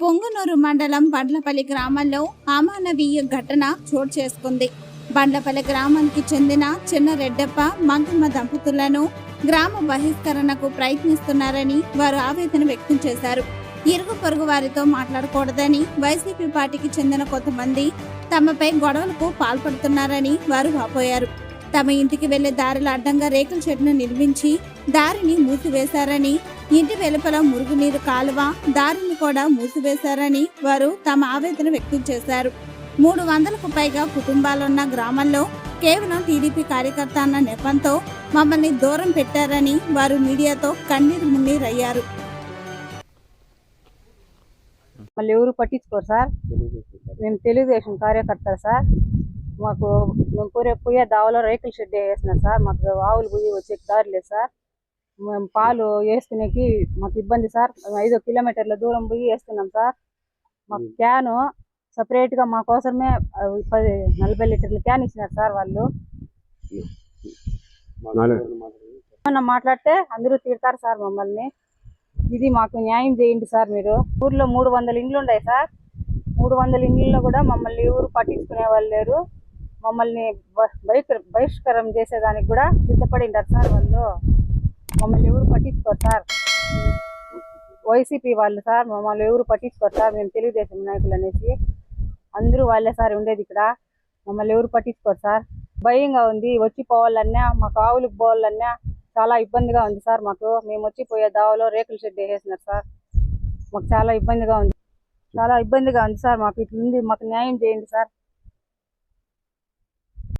పొంగునూరు మండలం బండ్లపల్లి గ్రామంలో అమానవీయ ఘటన చోటు చేసుకుంది. బండ్లపల్లి గ్రామానికి చెందిన చిన్న రెడ్డప్ప మంగమ్మ దంపతులను గ్రామ బహిష్కరణకు ప్రయత్నిస్తున్నారని వారు ఆవేదన వ్యక్తం చేశారు. ఇరుగు పొరుగు వారితో మాట్లాడకూడదని వైసీపీ పార్టీకి చెందిన కొంతమంది తమపై గొడవలకు పాల్పడుతున్నారని వారు వాపోయారు. తమ ఇంటికి వెళ్ళే దారిలో అడ్డంగా రేకుల షెడ్ను నిర్మించి దారిని మూసివేశారని ఇంటి వెలుపల మురుగునీరు కాలువ దారిని కూడా మూసివేశారని వారు తమ ఆవేదన వ్యక్తం చేశారు. మూడు వందలకు పైగా కుటుంబాలున్న గ్రామంలో కేవలం టీడీపీ కార్యకర్త అన్న నెపంతో మమ్మల్ని దూరం పెట్టారని వారు మీడియాతో కన్నీరు మున్నీరయ్యారు. మళ్ళీ ఎవరు పట్టించుకోరు సార్. మేము తెలుగుదేశం కార్యకర్తలు సార్. మాకు మేము పోయే పోయే దావలో రేకుల షెడ్ వేసినారు సార్. మాకు ఆవులు పోయి వచ్చే దారి లేదు సార్. పాలు వేసుకునేకి మాకు ఇబ్బంది సార్. ఐదు కిలోమీటర్ల దూరం పోయి వేస్తున్నాం సార్. మాకు క్యాను సపరేట్గా మా కోసమే పది నలభై లీటర్ల క్యాన్ ఇచ్చినారు సార్ వాళ్ళు. ఏమన్నా మాట్లాడితే అందరూ తిడతారు సార్ మమ్మల్ని. ఇది మాకు న్యాయం చేయండి సార్ మీరు. ఊర్లో మూడు వందల ఇండ్లు ఉన్నాయి సార్. మూడు వందల ఇండ్లలో కూడా మమ్మల్ని ఎవరు పట్టించుకునే వాళ్ళు లేరు. మమ్మల్ని బహిష్కరం చేసేదానికి కూడా సిద్ధపడింటారు సార్ వాళ్ళు. మమ్మల్ని ఎవరు పట్టించుకోరు సార్. వైసీపీ వాళ్ళు సార్ మమ్మల్ని ఎవరు పట్టించుకోరు సార్. మేము తెలుగుదేశం నాయకులు అనేసి అందరూ వాళ్ళే సార్ ఉండేది ఇక్కడ. మమ్మల్ని ఎవరు పట్టించుకోరు సార్. భయంగా ఉంది. వచ్చి పోవాలన్నా మాకు ఆవులకు పోవాలన్నా చాలా ఇబ్బందిగా ఉంది సార్ మాకు. మేము వచ్చిపోయే దావలో రేకుల షెడ్ వేసేసినారు సార్. మాకు చాలా ఇబ్బందిగా ఉంది. చాలా ఇబ్బందిగా ఉంది సార్ మాకు. ఇట్లుంది ఉంది మాకు న్యాయం చేయండి సార్.